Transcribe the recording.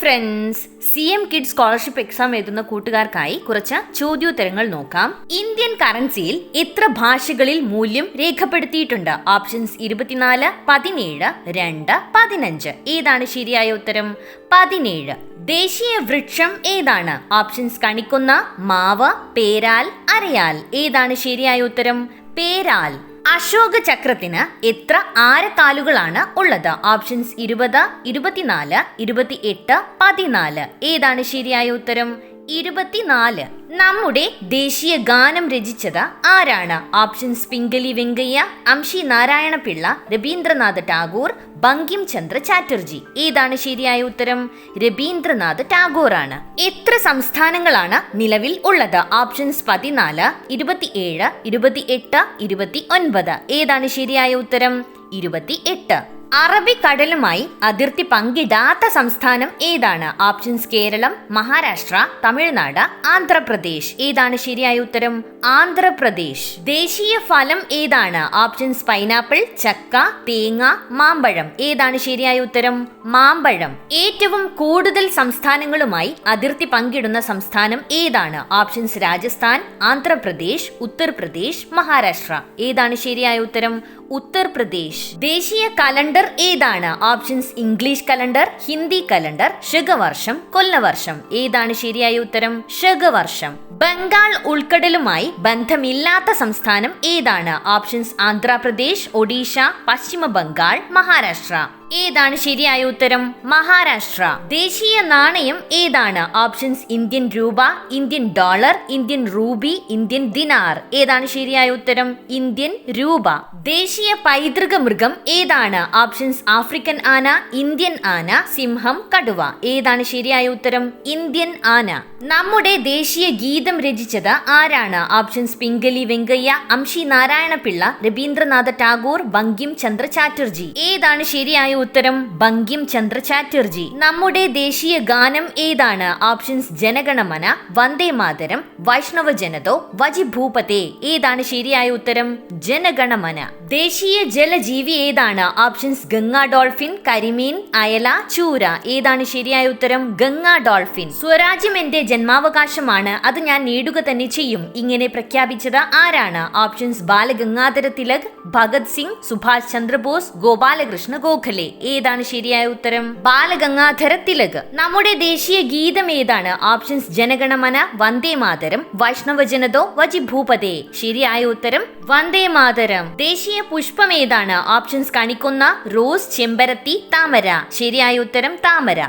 Friends C M kid scholarship exam എഴുതുന്ന കൂട്ടുകാർക്കായി കുറച്ച് ചോദ്യോത്തരങ്ങൾ നോക്കാം. ഇന്ത്യൻ കറൻസിയിൽ എത്ര ഭാഷകളിൽ മൂല്യം രേഖപ്പെടുത്തിയിട്ടുണ്ട്. ഓപ്ഷൻസ് ഇരുപത്തിനാല് പതിനേഴ് രണ്ട് പതിനഞ്ച്. ഏതാണ് ശരിയായ ഉത്തരം? പതിനേഴ്. ദേശീയ വൃക്ഷം ഏതാണ്? ഓപ്ഷൻസ് കണിക്കുന്ന മാവ് പേരാൽ അരയാൽ. ഏതാണ് ശരിയായ ഉത്തരം? പേരാൽ. അശോക ചക്രത്തിന് എത്ര ആരക്കാലുകളാണ് ഉള്ളത്? ഓപ്ഷൻസ് ഇരുപത് ഇരുപത്തിനാല് ഇരുപത്തി എട്ട് പതിനാല്. ഏതാണ് ശരിയായ ഉത്തരം? ഇരുപത്തിനാല്. നമ്മുടെ ദേശീയ ഗാനം രചിച്ചത് ആരാണ്? ഓപ്ഷൻസ് പിംഗലി വെങ്കയ്യ അംഷി നാരായണ പിള്ള രവീന്ദ്രനാഥ് ടാഗോർ ബങ്കിം ചന്ദ്ര ചാറ്റർജി. ഏതാണ് ശരിയായ ഉത്തരം? രവീന്ദ്രനാഥ് ടാഗോർ ആണ് എത്ര സംസ്ഥാനങ്ങളാണ് നിലവിൽ ഉള്ളത്? ഓപ്ഷൻസ് പതിനാല് ഇരുപത്തിയേഴ് ഇരുപത്തി എട്ട് ഇരുപത്തി ഒൻപത് ഏതാണ് ശരിയായ ഉത്തരം? ഇരുപത്തി എട്ട് അറബിക്കടലുമായി അതിർത്തി പങ്കിടാത്ത സംസ്ഥാനം ഏതാണ്? ഓപ്ഷൻസ് കേരളം മഹാരാഷ്ട്ര തമിഴ്നാട് ആന്ധ്രാപ്രദേശ്. ഏതാണ് ശരിയായ ഉത്തരം? ആന്ധ്രാപ്രദേശ്. ദേശീയ ഫലം ഏതാണ്? ഓപ്ഷൻസ് പൈനാപ്പിൾ ചക്ക തേങ്ങ മാമ്പഴം. ഏതാണ് ശരിയായ ഉത്തരം? മാമ്പഴം. ഏറ്റവും കൂടുതൽ സംസ്ഥാനങ്ങളുമായി അതിർത്തി പങ്കിടുന്ന സംസ്ഥാനം ഏതാണ്? ഓപ്ഷൻസ് രാജസ്ഥാൻ ആന്ധ്രാപ്രദേശ് ഉത്തർപ്രദേശ് മഹാരാഷ്ട്ര. ഏതാണ് ശരിയായ ഉത്തരം? ഉത്തർപ്രദേശ്. ദേശീയ കലണ്ടർ ഏതാണ്? Options English calendar Hindi calendar ശകവർഷം കൊല്ലവർഷം ഏതാണ് ശരിയായ ഉത്തരം? ശകവർഷം ബംഗാൾ ഉൾക്കടലുമായി ബന്ധമില്ലാത്ത സംസ്ഥാനം ഏതാണ്? ഓപ്ഷൻസ് ആന്ധ്രാപ്രദേശ് ഒഡീഷ പശ്ചിമ ബംഗാൾ മഹാരാഷ്ട്ര ഏതാണ് ശരിയായ ഉത്തരം? മഹാരാഷ്ട്ര. ദേശീയ നാണയം ഏതാണ്? ഓപ്ഷൻസ് ഇന്ത്യൻ രൂപ Indian dollar Indian ruby Indian dinar. ഏതാണ് ശരിയായ ഉത്തരം? ഇന്ത്യൻ രൂപ. ദേശീയ പൈതൃക മൃഗം ഏതാണ്? ഓപ്ഷൻസ് ആഫ്രിക്കൻ ആന ഇന്ത്യൻ ആന സിംഹം കടുവ. ഏതാണ് ശരിയായ ഉത്തരം? ഇന്ത്യൻ ആന. നമ്മുടെ ദേശീയ ഗീതം രചിച്ചത് ആരാണ്? ഓപ്ഷൻസ് പിംഗലി വെങ്കയ്യ അംഷി നാരായണ പിള്ള രവീന്ദ്രനാഥ ടാഗോർ ബങ്കിം ചന്ദ്ര ചാറ്റർജി ഏതാണ് ശരിയായ ഉത്തരം ബങ്കിം ചന്ദ്ര ചാറ്റർജി. നമ്മുടെ ദേശീയ ഗാനം ഏതാണ്? ഓപ്ഷൻസ് ജനഗണമന വന്ദേ മാതരം വൈഷ്ണവ ജനതോ വജിഭൂപതേ ഏതാണ് ശരിയായ ഉത്തരം? ജനഗണമന. ദേശീയ ജലജീവി ഏതാണ്? ഓപ്ഷൻസ് ഗംഗാ ഡോൾഫിൻ കരിമീൻ അയല ചൂര. ഏതാണ് ശരിയായ ഉത്തരം? ഗംഗാ ഡോൾഫിൻ. സ്വരാജ്യം എന്റെ ജന്മാവകാശമാണ്. അത് ഞാൻ നേടുക തന്നെ ചെയ്യും. ഇങ്ങനെ പ്രഖ്യാപിച്ചത് ആരാണ്? ഓപ്ഷൻസ് ബാലഗംഗാധര തിലക് ഭഗത് സിംഗ് സുഭാഷ് ചന്ദ്രബോസ് ഗോപാലകൃഷ്ണ ഗോഖലെ. ഏതാണ് ശരിയായ ഉത്തരം? ബാലഗംഗാധര തിലക് നമ്മുടെ ദേശീയ ഗീതം ഏതാണ്? ഓപ്ഷൻസ് ജനഗണമന വന്ദേ മാതരം വൈഷ്ണവ ജനതോ വജിഭൂപതേ ശരിയായ ഉത്തരം വന്ദേ മാതരം. ദേശീയ പുഷ്പം ഏതാണ്? ഓപ്ഷൻസ് കണിക്കൊന്ന റോസ് ചെമ്പരത്തി താമര. ശരിയായ ഉത്തരം താമര.